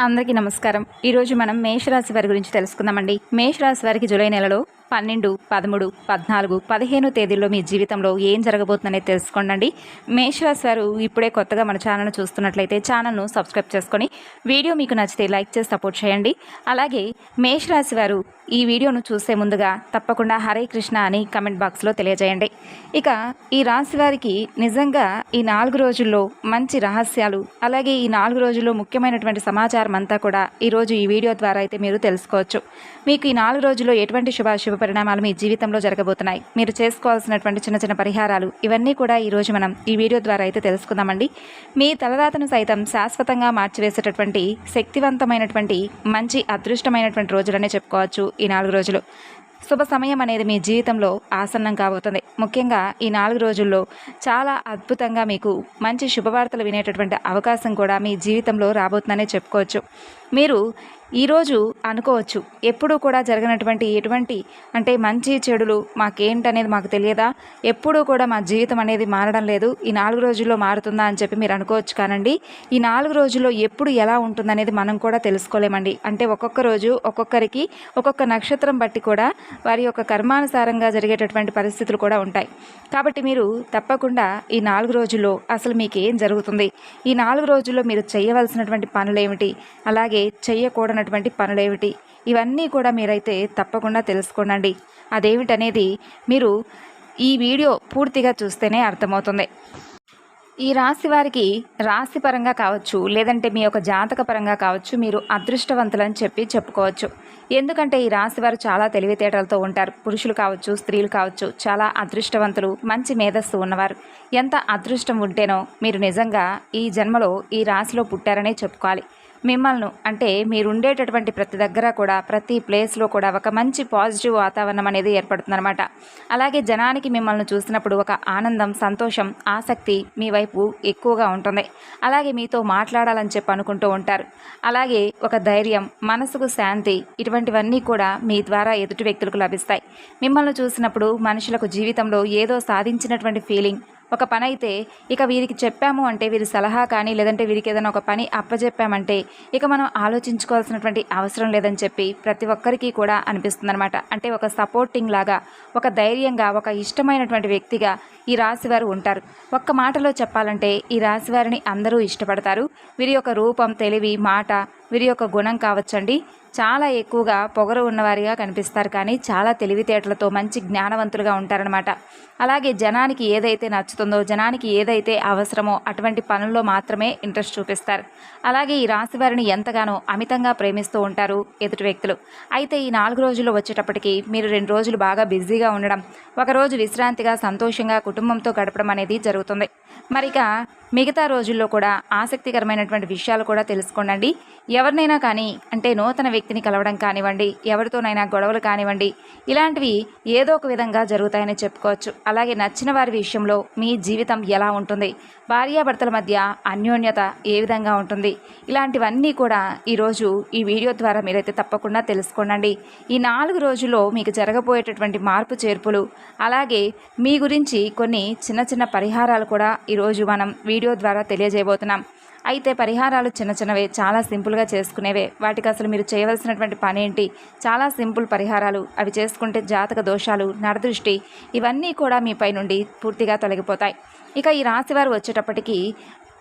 అందరికీ నమస్కారం. ఈరోజు మనం మేషరాశి వారి గురించి తెలుసుకుందామండి. మేషరాశి వారికి జూలై నెలలో పన్నెండు పదమూడు పద్నాలుగు పదిహేను తేదీల్లో మీ జీవితంలో ఏం జరగబోతుందనేది తెలుసుకోండి మేషరాశి వారు ఇప్పుడే కొత్తగా మన ఛానల్ను చూస్తున్నట్లయితే ఛానల్ను సబ్స్క్రైబ్ చేసుకొని వీడియో మీకు నచ్చితే లైక్ చేసి సపోర్ట్ చేయండి. అలాగే మేషరాశి వారు ఈ వీడియోను చూసే ముందుగా తప్పకుండా హరే కృష్ణ అని కమెంట్ బాక్స్లో తెలియజేయండి. ఇక ఈ రాశి వారికి నిజంగా ఈ నాలుగు రోజుల్లో మంచి రహస్యాలు అలాగే ఈ నాలుగు రోజుల్లో ముఖ్యమైనటువంటి సమాచారం అంతా కూడా ఈరోజు ఈ వీడియో ద్వారా అయితే మీరు తెలుసుకోవచ్చు. మీకు ఈ నాలుగు రోజుల్లో ఎటువంటి శుభాశుభ పరిణామాలు మీ జీవితంలో జరగబోతున్నాయి. మీరు చేసుకోవాల్సినటువంటి చిన్న చిన్న పరిహారాలు ఇవన్నీ కూడా ఈరోజు మనం ఈ వీడియో ద్వారా అయితే తెలుసుకుందామండి. మీ తలరాతను సైతం శాశ్వతంగా మార్చివేసేటటువంటి శక్తివంతమైనటువంటి మంచి అదృష్టమైనటువంటి రోజులనే చెప్పుకోవచ్చు ఈ నాలుగు రోజులు. శుభ సమయం అనేది మీ జీవితంలో ఆసన్నం కాబోతుంది. ముఖ్యంగా ఈ నాలుగు రోజుల్లో చాలా అద్భుతంగా మీకు మంచి శుభవార్తలు వినేటటువంటి అవకాశం కూడా మీ జీవితంలో రాబోతుందనే చెప్పుకోవచ్చు. మీరు ఈరోజు అనుకోవచ్చు. ఎప్పుడూ కూడా జరగనటువంటి ఎటువంటి అంటే మంచి చెడులు మాకేంటనేది మాకు తెలియదా? ఎప్పుడూ కూడా మా జీవితం అనేది మారడం లేదు. ఈ నాలుగు రోజుల్లో మారుతుందా అని చెప్పి మీరు అనుకోవచ్చు కానండి. ఈ నాలుగు రోజుల్లో ఎప్పుడు ఎలా ఉంటుందనేది మనం కూడా తెలుసుకోలేమండి. అంటే ఒక్కొక్క రోజు ఒక్కొక్కరికి ఒక్కొక్క నక్షత్రం బట్టి కూడా వారి యొక్క కర్మానుసారంగా జరిగేటటువంటి పరిస్థితులు కూడా ఉంటాయి. కాబట్టి మీరు తప్పకుండా ఈ నాలుగు రోజుల్లో అసలు మీకు ఏం జరుగుతుంది? ఈ నాలుగు రోజుల్లో మీరు చేయవలసినటువంటి పనులు ఏమిటి అలాగే చేయకూడదు పనులు ఏమిటి ఇవన్నీ కూడా మీరైతే తప్పకుండా తెలుసుకోనండి. అదేమిటనేది మీరు ఈ వీడియో పూర్తిగా చూస్తేనే అర్థమవుతుంది. ఈ రాశి వారికి రాశిపరంగా కావచ్చు లేదంటే మీ యొక్క జాతక పరంగా కావచ్చు మీరు అదృష్టవంతులని చెప్పి చెప్పుకోవచ్చు. ఎందుకంటే ఈ రాశి వారు చాలా తెలివితేటలతో ఉంటారు. పురుషులు కావచ్చు స్త్రీలు కావచ్చు చాలా అదృష్టవంతులు మంచి మేధస్సు ఉన్నవారు. ఎంత అదృష్టం ఉంటేనో మీరు నిజంగా ఈ జన్మలో ఈ రాశిలో పుట్టారనే చెప్పుకోవాలి. మిమ్మల్ని అంటే మీరు ఉండేటటువంటి ప్రతి దగ్గర కూడా ప్రతి ప్లేస్లో కూడా ఒక మంచి పాజిటివ్ వాతావరణం అనేది ఏర్పడుతుందన్నమాట. అలాగే జనానికి మిమ్మల్ని చూసినప్పుడు ఒక ఆనందం సంతోషం ఆసక్తి మీ వైపు ఎక్కువగా ఉంటుంది. అలాగే మీతో మాట్లాడాలని చెప్పి అనుకుంటూ ఉంటారు. అలాగే ఒక ధైర్యం మనసుకు శాంతి ఇటువంటివన్నీ కూడా మీ ద్వారా ఎదుటి వ్యక్తులకు లభిస్తాయి. మిమ్మల్ని చూసినప్పుడు మనుషులకు జీవితంలో ఏదో సాధించినటువంటి ఫీలింగ్ ఒక పని అయితే ఇక వీరికి చెప్పాము అంటే వీరి సలహా కానీ లేదంటే వీరికి ఏదైనా ఒక పని అప్పచెప్పామంటే ఇక మనం ఆలోచించుకోవాల్సినటువంటి అవసరం లేదని చెప్పి ప్రతి ఒక్కరికి కూడా అనిపిస్తుందన్నమాట. అంటే ఒక సపోర్టింగ్ లాగా ఒక ధైర్యంగా ఒక ఇష్టమైనటువంటి వ్యక్తిగా ఈ రాశివారు ఉంటారు. ఒక్క మాటలో చెప్పాలంటే ఈ రాశివారిని అందరూ ఇష్టపడతారు. వీరి యొక్క రూపం తెలివి మాట వీరి యొక్క గుణం కావచ్చండి. చాలా ఎక్కువగా పొగరు ఉన్నవారిగా కనిపిస్తారు కానీ చాలా తెలివితేటలతో మంచి జ్ఞానవంతులుగా ఉంటారనమాట అలాగే జనానికి ఏదైతే నచ్చుతుందో జనానికి ఏదైతే అవసరమో అటువంటి పనుల్లో మాత్రమే ఇంట్రెస్ట్ చూపిస్తారు. అలాగే ఈ రాశి వారిని ఎంతగానో అమితంగా ప్రేమిస్తూ ఉంటారు ఎదుటి వ్యక్తులు. అయితే ఈ నాలుగు రోజులు వచ్చేటప్పటికి మీరు రెండు రోజులు బాగా బిజీగా ఉండడం ఒకరోజు విశ్రాంతిగా సంతోషంగా కుటుంబంతో గడపడం అనేది జరుగుతుంది. మరిక మిగతా రోజుల్లో కూడా ఆసక్తికరమైనటువంటి విషయాలు కూడా తెలుసుకోండి ఎవరినైనా కానీ అంటే నూతన వ్యక్తిని కలవడం కానివ్వండి ఎవరితోనైనా గొడవలు కానివ్వండి ఇలాంటివి ఏదో ఒక విధంగా జరుగుతాయని చెప్పుకోవచ్చు. అలాగే నచ్చిన వారి విషయంలో మీ జీవితం ఎలా ఉంటుంది? భార్యాభర్తల మధ్య అన్యోన్యత ఏ విధంగా ఉంటుంది? ఇలాంటివన్నీ కూడా ఈరోజు ఈ వీడియో ద్వారా మీరైతే తప్పకుండా తెలుసుకోండి ఈ నాలుగు రోజుల్లో మీకు జరగబోయేటటువంటి మార్పు చేర్పులు అలాగే మీ గురించి కొన్ని చిన్న చిన్న పరిహారాలు కూడా ఈరోజు మనం వీడియో వీడియో ద్వారా తెలియజేయబోతున్నాం. అయితే పరిహారాలు చిన్న చిన్నవే చాలా సింపుల్గా చేసుకునేవే. వాటికి అసలు మీరు చేయవలసినటువంటి పని ఏంటి చాలా సింపుల్ పరిహారాలు. అవి చేసుకుంటే జాతక దోషాలు నరదృష్టి ఇవన్నీ కూడా మీపై నుండి పూర్తిగా తొలగిపోతాయి. ఇక ఈ రాశివారు వచ్చేటప్పటికి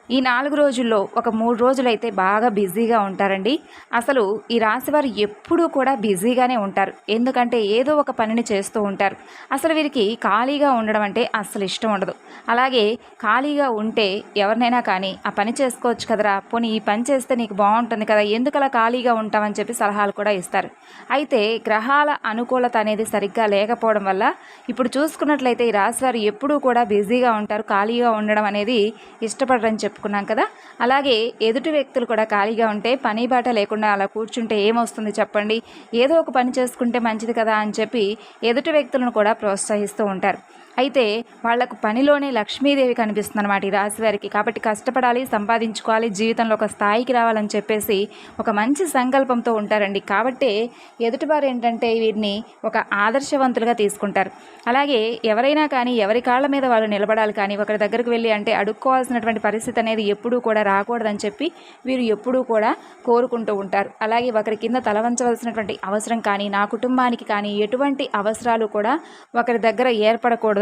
ఈ నాలుగు రోజుల్లో ఒక మూడు రోజులైతే బాగా బిజీగా ఉంటారండి. అసలు ఈ రాశివారు ఎప్పుడూ కూడా బిజీగానే ఉంటారు. ఎందుకంటే ఏదో ఒక పనిని చేస్తూ ఉంటారు. అసలు వీరికి ఖాళీగా ఉండడం అంటే అస్సలు ఇష్టం ఉండదు. అలాగే ఖాళీగా ఉంటే ఎవరినైనా కానీ ఆ పని చేసుకోవచ్చు కదరా పోనీ ఈ పని చేస్తే నీకు బాగుంటుంది కదా ఎందుకు అలా ఖాళీగా ఉంటామని చెప్పి సలహాలు కూడా ఇస్తారు. అయితే గ్రహాల అనుకూలత అనేది సరిగ్గా లేకపోవడం వల్ల ఇప్పుడు చూసుకున్నట్లయితే ఈ రాశివారు ఎప్పుడూ కూడా బిజీగా ఉంటారు. ఖాళీగా ఉండడం అనేది ఇష్టపడరని చెప్పి చెప్పుకున్నాం కదా. అలాగే ఎదుటి వ్యక్తులు కూడా ఖాళీగా ఉంటే పని బాట లేకుండా అలా కూర్చుంటే ఏమొస్తుంది చెప్పండి? ఏదో ఒక పని చేసుకుంటే మంచిది కదా అని చెప్పి ఎదుటి వ్యక్తులను కూడా ప్రోత్సహిస్తూ ఉంటారు. అయితే వాళ్ళకు పనిలోనే లక్ష్మీదేవి కనిపిస్తుంది అనమాట ఈ రాశి వారికి కాబట్టి కష్టపడాలి సంపాదించుకోవాలి జీవితంలో ఒక స్థాయికి రావాలని చెప్పేసి ఒక మంచి సంకల్పంతో ఉంటారండి. కాబట్టి ఎదుటివారు ఏంటంటే వీరిని ఒక ఆదర్శవంతులుగా తీసుకుంటారు. అలాగే ఎవరైనా కానీ ఎవరి కాళ్ళ మీద వాళ్ళు నిలబడాలి కానీ ఒకరి దగ్గరకు వెళ్ళి అంటే అడుక్కోవాల్సినటువంటి పరిస్థితి అనేది ఎప్పుడూ కూడా రాకూడదని చెప్పి వీరు ఎప్పుడూ కూడా కోరుకుంటూ ఉంటారు. అలాగే ఒకరి కింద తలవంచవలసినటువంటి అవసరం కానీ నా కుటుంబానికి కానీ ఎటువంటి అవసరాలు కూడా ఒకరి దగ్గర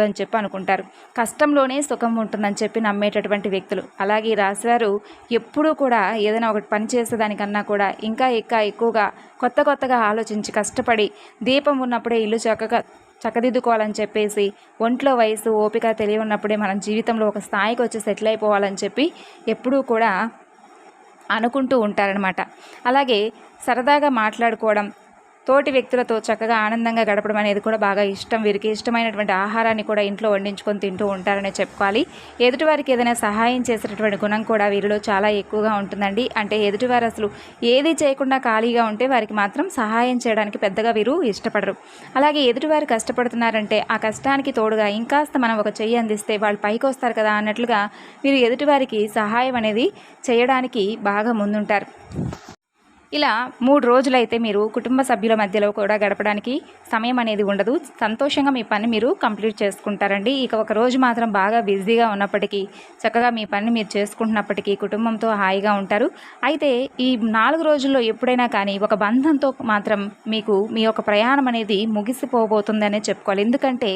ఏర్పడకూడదని చెప్పి అనుకుంటారు. కష్టంలోనే సుఖం ఉంటుందని చెప్పి నమ్మేటటువంటి వ్యక్తులు. అలాగే రాశివారు ఎప్పుడూ కూడా ఏదైనా ఒకటి పని చేసేదానికన్నా కూడా ఇంకా ఇంకా ఎక్కువగా కొత్త కొత్తగా ఆలోచించి కష్టపడి దీపం ఉన్నప్పుడే ఇల్లు చక్కగా చక్కదిద్దుకోవాలని చెప్పేసి ఒంట్లో వయసు ఓపిక తెలియ ఉన్నప్పుడే మనం జీవితంలో ఒక స్థాయికి వచ్చి సెటిల్ అయిపోవాలని చెప్పి ఎప్పుడూ కూడా అనుకుంటూ ఉంటారనమాట అలాగే సరదాగా మాట్లాడుకోవడం తోటి వ్యక్తులతో చక్కగా ఆనందంగా గడపడం అనేది కూడా బాగా ఇష్టం. వీరికి ఇష్టమైనటువంటి ఆహారాన్ని కూడా ఇంట్లో వండించుకొని తింటూ ఉంటారనే చెప్పుకోవాలి. ఎదుటివారికి ఏదైనా సహాయం చేసేటటువంటి గుణం కూడా వీరిలో చాలా ఎక్కువగా ఉంటుందండి. అంటే ఎదుటివారు అసలు ఏది చేయకుండా ఖాళీగా ఉంటే వారికి మాత్రం సహాయం చేయడానికి పెద్దగా వీరు ఇష్టపడరు. అలాగే ఎదుటివారు కష్టపడుతున్నారంటే ఆ కష్టానికి తోడుగా ఇంకాస్త మనం ఒక చెయ్యి అందిస్తే వాళ్ళు పైకి వస్తారు కదా అన్నట్లుగా వీరు ఎదుటివారికి సహాయం అనేది చేయడానికి బాగా ముందుంటారు. ఇలా మూడు రోజులైతే మీరు కుటుంబ సభ్యుల మధ్యలో కూడా గడపడానికి సమయం అనేది ఉండదు. సంతోషంగా మీ పని మీరు కంప్లీట్ చేసుకుంటారండి. ఇక ఒక రోజు మాత్రం బాగా బిజీగా ఉన్నప్పటికీ చక్కగా మీ పని మీరు చేసుకుంటున్నప్పటికీ కుటుంబంతో హాయిగా ఉంటారు. అయితే ఈ నాలుగు రోజుల్లో ఎప్పుడైనా కానీ ఒక బంధంతో మాత్రం మీకు మీ యొక్క ప్రయాణం అనేది ముగిసిపోబోతుందనే చెప్పుకోవాలి. ఎందుకంటే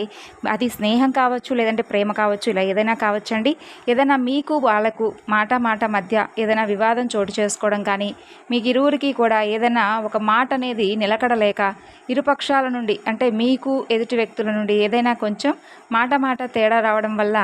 అది స్నేహం కావచ్చు లేదంటే ప్రేమ కావచ్చు ఇలా ఏదైనా కావచ్చండి. ఏదైనా మీకు వాళ్ళకు మాట మాట మధ్య ఏదైనా వివాదం చోటు చేసుకోవడం కానీ మీకు ఇరువురికి ఇద్దరికీ కూడా ఏదైనా ఒక మాట అనేది నిలకడలేక ఇరుపక్షాల నుండి అంటే మీకు ఎదుటి వ్యక్తుల నుండి ఏదైనా కొంచెం మాట మాట తేడా రావడం వల్ల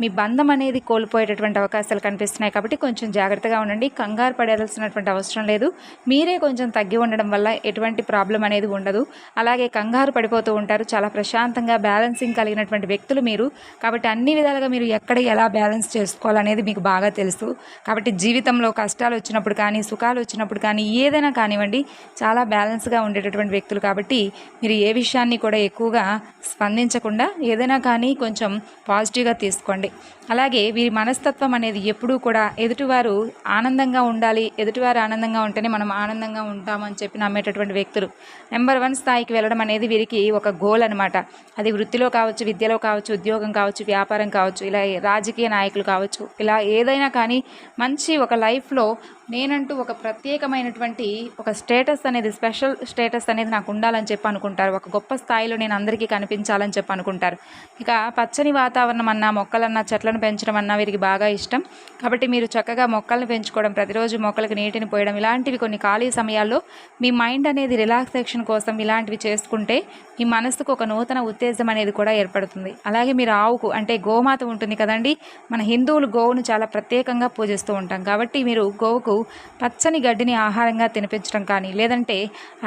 మీ బంధం అనేది కోల్పోయేటటువంటి అవకాశాలు కనిపిస్తున్నాయి. కాబట్టి కొంచెం జాగ్రత్తగా ఉండండి. కంగారు పడాల్సినటువంటి అవసరం లేదు. మీరే కొంచెం తగ్గి ఉండడం వల్ల ఎటువంటి ప్రాబ్లం అనేది ఉండదు. అలాగే కంగారు పడిపోతూ ఉంటారు. చాలా ప్రశాంతంగా బ్యాలెన్సింగ్ కలిగినటువంటి వ్యక్తులు మీరు. కాబట్టి అన్ని విధాలుగా మీరు ఎక్కడ ఎలా బ్యాలెన్స్ చేసుకోవాలనేది మీకు బాగా తెలుసు. కాబట్టి జీవితంలో కష్టాలు వచ్చినప్పుడు కానీ సుఖాలు వచ్చినప్పుడు కానీ ఏదైనా కానివ్వండి చాలా బ్యాలెన్స్గా ఉండేటటువంటి వ్యక్తులు కాబట్టి మీరు ఏ విషయాన్ని కూడా ఎక్కువగా స్పందించకుండా ఏదైనా కానీ కొంచెం పాజిటివ్గా తీసుకోండి. అలాగే వీరి మనస్తత్వం అనేది ఎప్పుడూ కూడా ఎదుటివారు ఆనందంగా ఉండాలి ఎదుటివారు ఆనందంగా ఉంటేనే మనం ఆనందంగా ఉంటామని చెప్పి నమ్మేటటువంటి వ్యక్తులు. నెంబర్ వన్ స్థాయికి వెళ్ళడం అనేది వీరికి ఒక గోల్ అనమాట అది వృత్తిలో కావచ్చు విద్యలో కావచ్చు ఉద్యోగం కావచ్చు వ్యాపారం కావచ్చు ఇలా రాజకీయ నాయకులు కావచ్చు ఇలా ఏదైనా కానీ మంచి ఒక లైఫ్లో నేనంటూ ఒక ప్రత్యేకమైనటువంటి ఒక స్టేటస్ అనేది స్పెషల్ స్టేటస్ అనేది నాకు ఉండాలని చెప్పి అనుకుంటారు. ఒక గొప్ప స్థాయిలో నేను అందరికీ కనిపించాలని చెప్పి అనుకుంటారు. ఇక పచ్చని వాతావరణం అన్నా మొక్కలన్నా మొక్కలను పెంచడం అన్న వీరికి బాగా ఇష్టం. కాబట్టి మీరు చక్కగా మొక్కలను పెంచుకోవడం ప్రతిరోజు మొక్కలకు నీటిని పోయడం ఇలాంటివి కొన్ని ఖాళీ సమయాల్లో మీ మైండ్ అనేది రిలాక్సేషన్ కోసం ఇలాంటివి చేసుకుంటే మీ మనసుకు ఒక నూతన ఉత్తేజం అనేది కూడా ఏర్పడుతుంది. అలాగే మీరు ఆవుకు అంటే గోమాత ఉంటుంది కదండి మన హిందువులు గోవును చాలా ప్రత్యేకంగా పూజిస్తూ ఉంటాం. కాబట్టి మీరు గోవుకు పచ్చని గడ్డిని ఆహారంగా తినిపించడం కానీ లేదంటే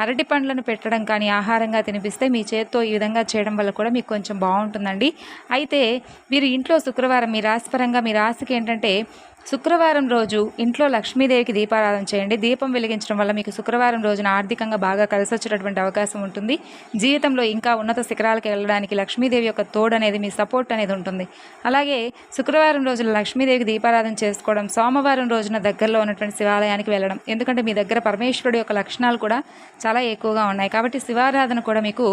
అరటి పండ్లను పెట్టడం కానీ ఆహారంగా తినిపిస్తే మీ చేత్తో ఈ విధంగా చేయడం వల్ల కూడా మీకు కొంచెం బాగుంటుందండి. అయితే మీరు ఇంట్లో శుక్రవారం మీ రాశిపరంగా మీ రాశికి ఏంటంటే శుక్రవారం రోజు ఇంట్లో లక్ష్మీదేవికి దీపారాధన చేయండి. దీపం వెలిగించడం వల్ల మీకు శుక్రవారం రోజున ఆర్థికంగా బాగా కలిసి వచ్చేటటువంటి అవకాశం ఉంటుంది. జీవితంలో ఇంకా ఉన్నత శిఖరాలకు వెళ్ళడానికి లక్ష్మీదేవి యొక్క తోడు అనేది మీ సపోర్ట్ అనేది ఉంటుంది. అలాగే శుక్రవారం రోజున లక్ష్మీదేవికి దీపారాధన చేసుకోవడం సోమవారం రోజున దగ్గరలో ఉన్నటువంటి శివాలయానికి వెళ్ళడం ఎందుకంటే మీ దగ్గర పరమేశ్వరుడు యొక్క లక్షణాలు కూడా చాలా ఎక్కువగా ఉన్నాయి. కాబట్టి శివారాధన కూడా మీకు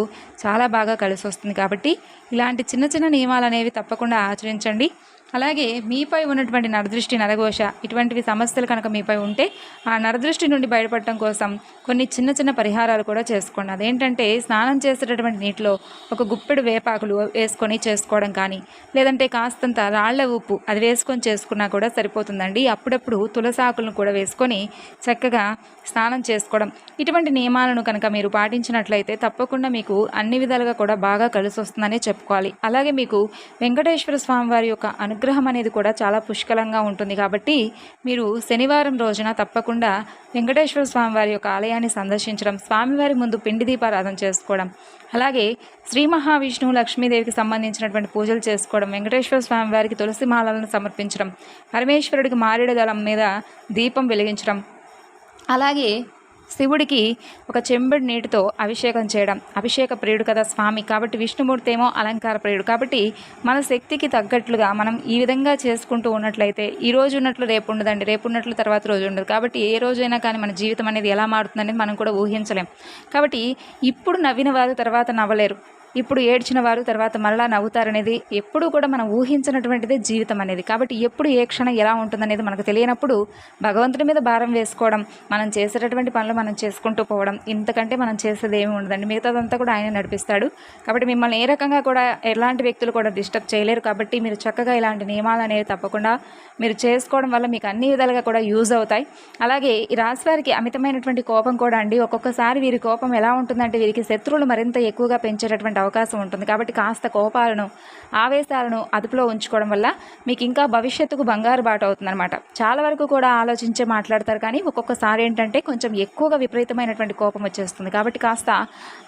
చాలా బాగా కలిసి వస్తుంది. కాబట్టి ఇలాంటి చిన్న చిన్న నియమాలు అనేవి తప్పకుండా ఆచరించండి. అలాగే మీపై ఉన్నటువంటి నరదృష్టి నరఘోష ఇటువంటివి సమస్యలు కనుక మీపై ఉంటే ఆ నరదృష్టి నుండి బయటపడటం కోసం కొన్ని చిన్న చిన్న పరిహారాలు కూడా చేసుకోండి. అదేంటంటే స్నానం చేసేటటువంటి నీటిలో ఒక గుప్పెడు వేపాకులు వేసుకొని చేసుకోవడం కానీ లేదంటే కాస్తంత రాళ్ళ ఉప్పు అది వేసుకొని చేసుకున్నా కూడా సరిపోతుందండి. అప్పుడప్పుడు తులసాకులను కూడా వేసుకొని చక్కగా స్నానం చేసుకోవడం. ఇటువంటి నియమాలను కనుక మీరు పాటించినట్లయితే తప్పకుండా మీకు అన్ని విధాలుగా కూడా బాగా కలిసి వస్తుందనే చెప్పుకోవాలి. అలాగే మీకు వెంకటేశ్వర స్వామి వారి యొక్క అనుగ్రహం అనేది కూడా చాలా పుష్కలంగా ఉంటుంది. కాబట్టి మీరు శనివారం రోజున తప్పకుండా వెంకటేశ్వర స్వామి వారి యొక్క ఆలయాన్ని సందర్శించడం స్వామివారి ముందు పిండి దీపారాధన చేసుకోవడం అలాగే శ్రీ మహావిష్ణువు లక్ష్మీదేవికి సంబంధించినటువంటి పూజలు చేసుకోవడం వెంకటేశ్వర స్వామి వారికి తులసి మాలలను సమర్పించడం పరమేశ్వరుడికి మారేడు దళం మీద దీపం వెలిగించడం అలాగే శివుడికి ఒక చెంబుడు నీటితో అభిషేకం చేయడం. అభిషేక ప్రియుడు కదా స్వామి. కాబట్టి విష్ణుమూర్తి ఏమో అలంకార ప్రియుడు. కాబట్టి మన శక్తికి తగ్గట్లుగా మనం ఈ విధంగా చేసుకుంటూ ఉన్నట్లయితే ఈ రోజు ఉన్నట్లు రేపు ఉండదండి. రేపు ఉన్నట్లు తర్వాత రోజు ఉండదు. కాబట్టి ఏ రోజైనా కానీ మన జీవితం అనేది ఎలా మారుతుందనేది మనం కూడా ఊహించలేం. కాబట్టి ఇప్పుడు నవ్విన వారు తర్వాత నవ్వలేరు. ఇప్పుడు ఏడ్చిన వారు తర్వాత మరలా నవ్వుతారనేది ఎప్పుడూ కూడా మనం ఊహించినటువంటిదే జీవితం అనేది. కాబట్టి ఎప్పుడు ఏ క్షణం ఎలా ఉంటుందనేది మనకు తెలియనప్పుడు భగవంతుడి మీద భారం వేసుకోవడం మనం చేసేటటువంటి పనులు మనం చేసుకుంటూ పోవడం ఇంతకంటే మనం చేసేది ఏమి ఉండదండి. మిగతాదంతా కూడా ఆయన నడిపిస్తాడు. కాబట్టి మిమ్మల్ని ఏ రకంగా కూడా ఎలాంటి వ్యక్తులు కూడా డిస్టర్బ్ చేయలేరు. కాబట్టి మీరు చక్కగా ఇలాంటి నియమాలు అనేవి తప్పకుండా మీరు చేసుకోవడం వల్ల మీకు అన్ని విధాలుగా కూడా యూజ్ అవుతాయి. అలాగే ఈ రాశివారికి అమితమైనటువంటి కోపం కూడా అండి. ఒక్కొక్కసారి వీరి కోపం ఎలా ఉంటుందంటే వీరికి శత్రువులు మరింత ఎక్కువగా పెంచేటటువంటి అవకాశం ఉంటుంది. కాబట్టి కాస్త కోపాలను ఆవేశాలను అదుపులో ఉంచుకోవడం వల్ల మీకు ఇంకా భవిష్యత్తుకు బంగారు బాట అవుతుందన్నమాట. చాలా వరకు కూడా ఆలోచించే మాట్లాడతారు. కానీ ఒక్కొక్కసారి ఏంటంటే కొంచెం ఎక్కువగా విపరీతమైనటువంటి కోపం వచ్చేస్తుంది. కాబట్టి కాస్త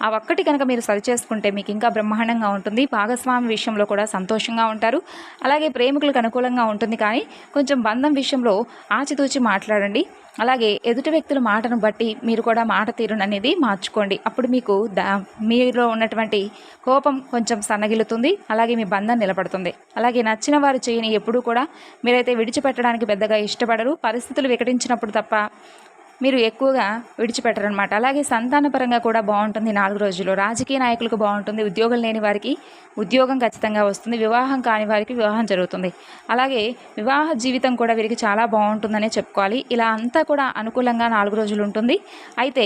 ఆ ఒక్కటి కనుక మీరు సరి చేసుకుంటే మీకు ఇంకా బ్రహ్మాండంగా ఉంటుంది. భాగస్వామి విషయంలో కూడా సంతోషంగా ఉంటారు. అలాగే ప్రేమికులకు అనుకూలంగా ఉంటుంది. కానీ కొంచెం బంధం విషయంలో ఆచితూచి మాట్లాడండి. అలాగే ఎదుటి వ్యక్తుల మాటను బట్టి మీరు కూడా మాట తీరును అనేది మార్చుకోండి. అప్పుడు మీకు దా మీలో ఉన్నటువంటి కోపం కొంచెం సన్నగిలుతుంది అలాగే మీ బంధం నిలబడుతుంది. అలాగే నచ్చిన వారు చేయని ఎప్పుడూ కూడా మీరైతే విడిచిపెట్టడానికి పెద్దగా ఇష్టపడరు. పరిస్థితులు వికటించినప్పుడు తప్ప మీరు ఎక్కువగా విడిచిపెట్టరనమాట అలాగే సంతానపరంగా కూడా బాగుంటుంది నాలుగు రోజులు. రాజకీయ నాయకులకు బాగుంటుంది ఉద్యోగం లేని వారికి ఉద్యోగం ఖచ్చితంగా వస్తుంది వివాహం కాని వారికి వివాహం జరుగుతుంది. అలాగే వివాహ జీవితం కూడా వీరికి చాలా బాగుంటుందనే చెప్పుకోవాలి. ఇలా అంతా కూడా అనుకూలంగా నాలుగు రోజులు ఉంటుంది. అయితే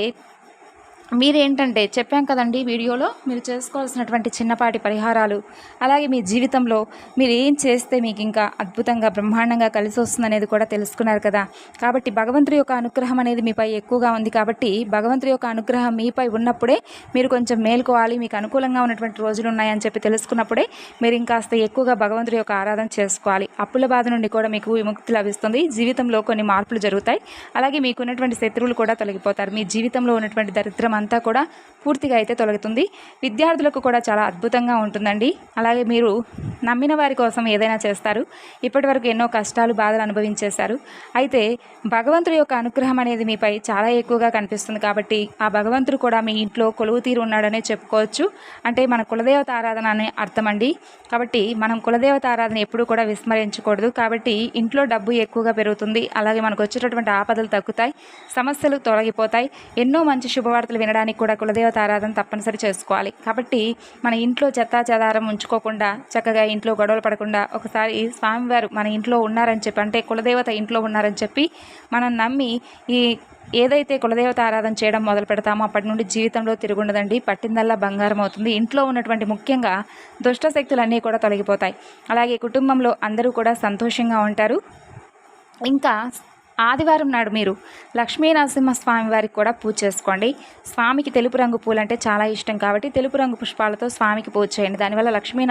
మీరేంటంటే చెప్పాం కదండి వీడియోలో మీరు చేసుకోవాల్సినటువంటి చిన్నపాటి పరిహారాలు. అలాగే మీ జీవితంలో మీరు ఏం చేస్తే మీకు ఇంకా అద్భుతంగా బ్రహ్మాండంగా కలిసి వస్తుందనేది కూడా తెలుసుకున్నారు కదా. కాబట్టి భగవంతుడి యొక్క అనుగ్రహం అనేది మీపై ఎక్కువగా ఉంది కాబట్టి భగవంతుడి యొక్క అనుగ్రహం మీపై ఉన్నప్పుడే మీరు కొంచెం మేల్కోవాలి మీకు అనుకూలంగా ఉన్నటువంటి రోజులు ఉన్నాయని చెప్పి తెలుసుకున్నప్పుడే మీరు ఇంకాస్త ఎక్కువగా భగవంతుడి యొక్క ఆరాధన చేసుకోవాలి. అప్పుల బాధ నుండి కూడా మీకు విముక్తి లభిస్తుంది. జీవితంలో కొన్ని మార్పులు జరుగుతాయి. అలాగే మీకున్నటువంటి శత్రువులు కూడా తొలగిపోతారు. మీ జీవితంలో ఉన్నటువంటి దరిద్రం అంతా కూడా పూర్తిగా అయితే తొలగుతుంది. విద్యార్థులకు కూడా చాలా అద్భుతంగా ఉంటుందండి. అలాగే మీరు నమ్మిన వారి కోసం ఏదైనా చేస్తారు. ఇప్పటి వరకు ఎన్నో కష్టాలు బాధలు అనుభవించేశారు. అయితే భగవంతుడి యొక్క అనుగ్రహం అనేది మీపై చాలా ఎక్కువగా కనిపిస్తుంది కాబట్టి ఆ భగవంతుడు కూడా మీ ఇంట్లో కొలువు తీరు ఉన్నాడనే చెప్పుకోవచ్చు. అంటే మన కులదేవత ఆరాధన అనే అర్థం అండి. కాబట్టి మనం కులదేవత ఆరాధన ఎప్పుడూ కూడా విస్మరించకూడదు. కాబట్టి ఇంట్లో డబ్బు ఎక్కువగా పెరుగుతుంది. అలాగే మనకు వచ్చేటటువంటి ఆపదలు తగ్గుతాయి. సమస్యలు తొలగిపోతాయి. ఎన్నో మంచి శుభవార్తలు తినడానికి కూడా కులదేవత ఆరాధన తప్పనిసరి చేసుకోవాలి. కాబట్టి మన ఇంట్లో చెత్తా చెదారం ఉంచుకోకుండా చక్కగా ఇంట్లో గొడవలు పడకుండా ఒకసారి స్వామివారు మన ఇంట్లో ఉన్నారని చెప్పి అంటే కులదేవత ఇంట్లో ఉన్నారని చెప్పి మనం నమ్మి ఈ ఏదైతే కులదేవత ఆరాధన చేయడం మొదలు పెడతామో అప్పటి నుండి జీవితంలో తిరుగుండదండి. పట్టిందల్లా బంగారం అవుతుంది. ఇంట్లో ఉన్నటువంటి ముఖ్యంగా దుష్ట శక్తులన్నీ కూడా తొలగిపోతాయి. అలాగే కుటుంబంలో అందరూ కూడా సంతోషంగా ఉంటారు. ఇంకా ఆదివారం నాడు మీరు లక్ష్మీ వారికి కూడా పూజ చేసుకోండి. స్వామికి తెలుపు రంగు పూలంటే చాలా ఇష్టం కాబట్టి తెలుపు రంగు పుష్పాలతో స్వామికి పూజ చేయండి. దానివల్ల లక్ష్మీ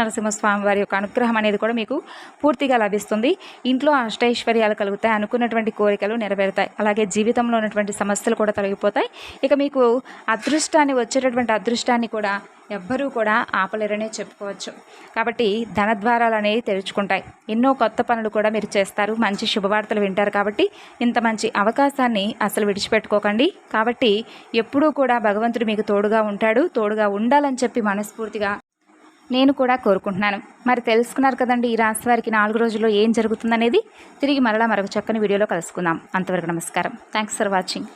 వారి యొక్క అనుగ్రహం అనేది కూడా మీకు పూర్తిగా లభిస్తుంది. ఇంట్లో అష్టైశ్వర్యాలు కలుగుతాయి. అనుకున్నటువంటి కోరికలు నెరవేరుతాయి. అలాగే జీవితంలో ఉన్నటువంటి సమస్యలు కూడా తొలగిపోతాయి. ఇక మీకు అదృష్టాన్ని వచ్చేటటువంటి అదృష్టాన్ని కూడా ఎవ్వరూ కూడా ఆపలేరనే చెప్పుకోవచ్చు. కాబట్టి ధనద్వారాలు అనేవి తెరుచుకుంటాయి. ఎన్నో కొత్త పనులు కూడా మీరు చేస్తారు. మంచి శుభవార్తలు వింటారు కాబట్టి ఇంత మంచి అవకాశాన్ని అసలు విడిచిపెట్టుకోకండి. కాబట్టి ఎప్పుడూ కూడా భగవంతుడు మీకు తోడుగా ఉంటాడు తోడుగా ఉండాలని చెప్పి మనస్ఫూర్తిగా నేను కూడా కోరుకుంటున్నాను. మరి తెలుసుకున్నారు కదండి ఈ రాశి వారికి నాలుగు రోజుల్లో ఏం జరుగుతుందనేది? తిరిగి మరలా మరొక చక్కని వీడియోలో కలుసుకుందాం. అంతవరకు నమస్కారం. Thanks for watching